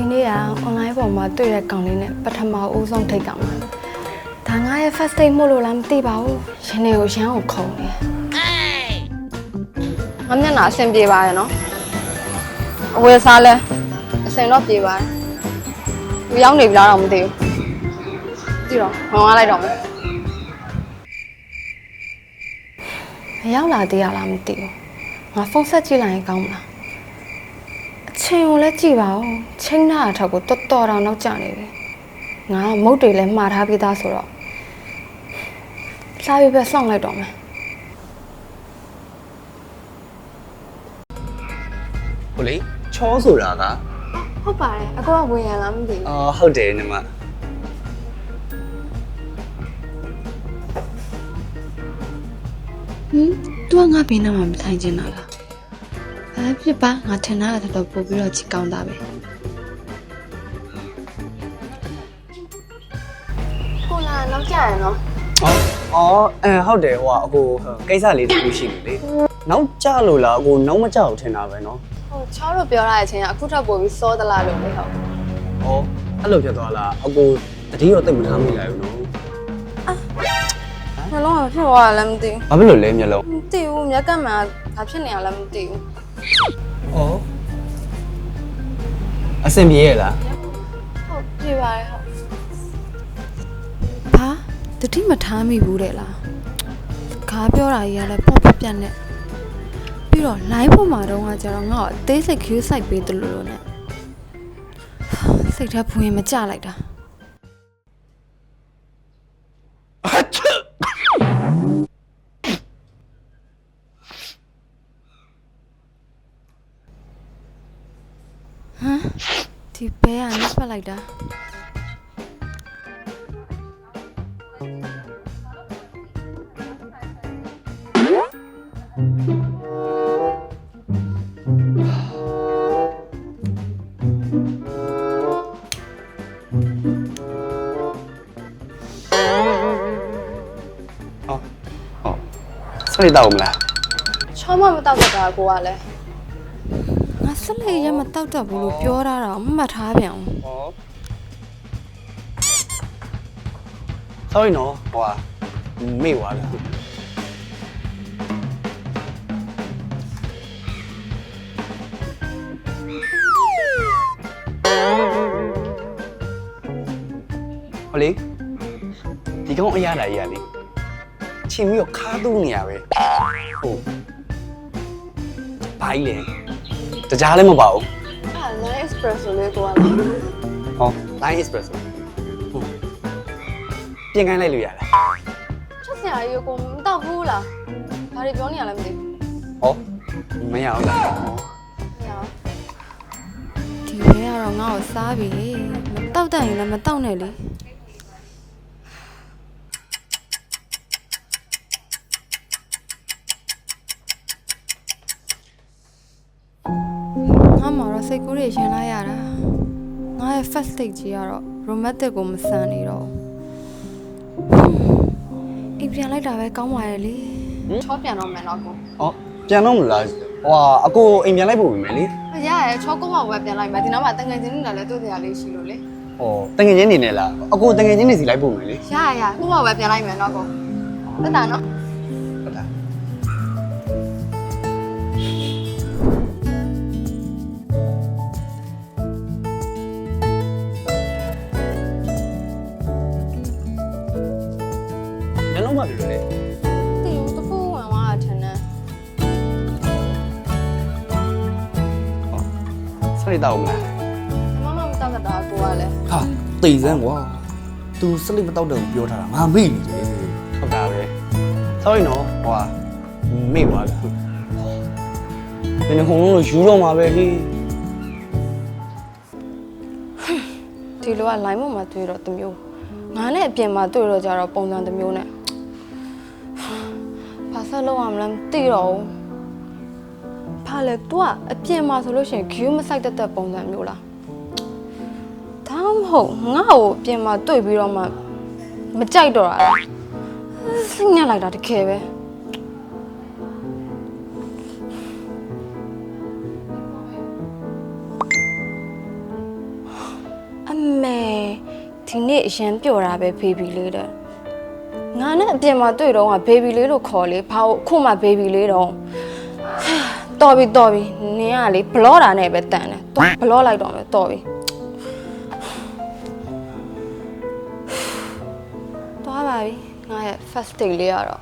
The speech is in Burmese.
ဒီနေ့က online ပေါ်မှာတွေ့တဲ့ကောင်လေးနဲ့ပထမဦးဆုံးထိတ်ကောင်ပါဒါငါရဲ့ first date မို့လို့လားမသိပါဘူးရှင်နေကိုရမ်းကိုခုံနေငါမျက်နှာအဆင်ပြေပါရဲ့နော်အဝယ်စားလဲအဆင်တော့ပြေပါတယ်သူရောက်နေပြီလားတော့မသိဘူးကြည့်တော့ဝင်သွားလိုက်တော့မယ်မရောက်လာသေးရလားမသိဘူးငါဖုန်းဆက်ကြည့်လိုက်ရင်ကောင်းမလားအ ချိန်ကိုလည်းကြည့်ပါဦးချိန်နာအထက်ကိုတော်တော်တောင်နောက်ကျနေပြီငါကမုတ်တွေလည်းမှားထားပြီးသားဆိုတော့စားပြီးပဲစောင့်လိုက်တော့မယ်ဟိုလေချောဆိုတာကဟုတ်ပါတယ်အကောကဝင်ရလားမသိဘူးအော်ဟုတ်တယ်ညီမဟင် तू ကငါဘေးနားမှာမထိုင်ချင်တာလားဘာ ဖြစ်ပါငါထင်တာကတော်တော်ပို့ပြီးတော့ချစ်ကောင်းတာပဲကိုလာနောက်ကျရယ်နော်အော်အော်အဲဟုတ်တယ်ဟိုကအကိုကိစ္စလေးတစ်ခုရှိနေလေနောက်ကြလို့လားအကိုနောက်မကြဘူးထင်တာပဲနော်ဟိုချောလို့ပြောရတဲ့အချိန်ကအခုထပ်ပို့ပြီးစောသလားလို့လေဟုတ်ဩအဲ့လိုဖြစ်သွားလားအကိုတတိရောတိတ်မထားမိလိုက်ဘူးနော်နှလုံးကဖြစ်သွားတာလည်းမသိဘာဖြစ်လို့လဲမျက်လုံးဘူးမသိဘူးမျက်ကပ်မှာဘာဖြစ်နေရလဲမသိဘူး ဩအဆင်ပြေရဲ့လားဟုတ်ပြေပါတယ်ဟုတ်ဘာတတိမထားမိဘူးတဲ့လားခါပြောတာကြီးကလည်းပေါ့ပေါ့ပြတ်နေပြီးတော့ line ပေါ်မှာတော့ကကျတော့ငါ့ကိုအသေးစိတ် queue site ပေးတယ်လို့လို့ ਨੇ စိတ်ထဲဖွင့်မကြလိုက်တာ နှက်ပတ်လိုက်တာဟောဟောစနေတော့မလား ဆက်လက်ရမတောက်တတ်ဘူးလို့ပြောတာတော့မှတ်ထားပြန်အောင်ဩ sorry နော်ဟိုကမေ့သွားလားဟိုလေဒီကောင်အရတာကြီးကလေချင်းပြီးတော့ခါတူးနေရပဲဟုတ်ဘာကြီးလဲ တကြားလည်းမပါဘူးအာ line espresso လေးကိုကလည်းဟော line espresso ဟုတ်ပြင်ခိုင်းလိုက်လို့ရလားချက်စရာကြီးကိုမတောက်ဘူးလားဘာတွေပြောနေရလဲမသိဘူးဟောမရဘူးလားဟောမရဘူးဒီဘဲကတော့ငါ့ကိုစားပြီမတောက်တတ်ရင်လည်းမတောက်နဲ့လေ မှတော့စိတ်ကူးတွေရှင်လိုက်ရတာငါရဲ့ first date ကြီးကတော့ romantic ကိုမဆန်နေတော့အိမ်ပြန်လိုက်တာပဲကောင်းပါရဲ့လေချောပြန်တော့မယ်တော့ကိုဟောပြန်တော့မလားဟွာအကိုအိမ်ပြန်လိုက်ဖို့ပြီမယ်လေရရချောကုန်းမှာဝယ်ပြန်လိုက်မယ်ဒီနောက်မှာတငယ်ချင်းတွေလည်းတွေ့ကြရလေးရှိလို့လေဟောတငယ်ချင်းနေနဲ့လားအကိုတငယ်ချင်းနေစီလိုက်ဖို့မယ်လေရရရကုန်းမှာဝယ်ပြန်လိုက်မယ်တော့ကိုတက်တာနော် မျက်လုံးမပြလို့လေတီဦးတစ်ခုဝင်သွားတာထင်တယ်စနေတော့မလားမမမတောက်တတ်တာကိုကလည်းဟာတိတ်စမ်းကွာ तू စလိမတောက်တယ်ကိုပြောထားတာငါမေ့နေတယ်ဟုတ်တာပဲ sorry နော်ဟွာမေ့ပါလားဘယ်နဲ့ခုံလုံးလို့ယူတော့မှာပဲဟေးဒီလိုက line ပေါ်မှာတွေ့တော့တစ်မျိုးငါနဲ့အပြင်မှာတွေ့တော့ကြတော့ပုံစံတစ်မျိုးနဲ့ဘာ ဆက်လုပ်ရမလဲမသိတော့ဘူးဘာလဲ तू ကအပြင်မှာဆိုလို့ရှိရင် view မဆိုင်တတ်တဲ့ပုံစံမျိုးလားဒါမှမဟုတ်ငါ့ကိုအပြင်မှာတွေ့ပြီးတော့မှမကြိုက်တော့တာလားစိတ်ညစ်လိုက်တာတကယ်ပဲဒီနေ့အရန်ပျော်တာပဲဘေဘီလေးတဲ့ ငါနဲ့အပြင်မှာတွေ့တော့ကဘေဘီလေးလို့ခေါ်လေဘာလို့အခုမှဘေဘီလေးတော့တော်ပြီတော်ပြီနင်ကလေဘလော့တာနဲ့ပဲတန်တယ်တော်ဘလော့လိုက်တော့မယ်တော်ပြီတော်ပါပြီငါရဲ့ first day လေးရတော့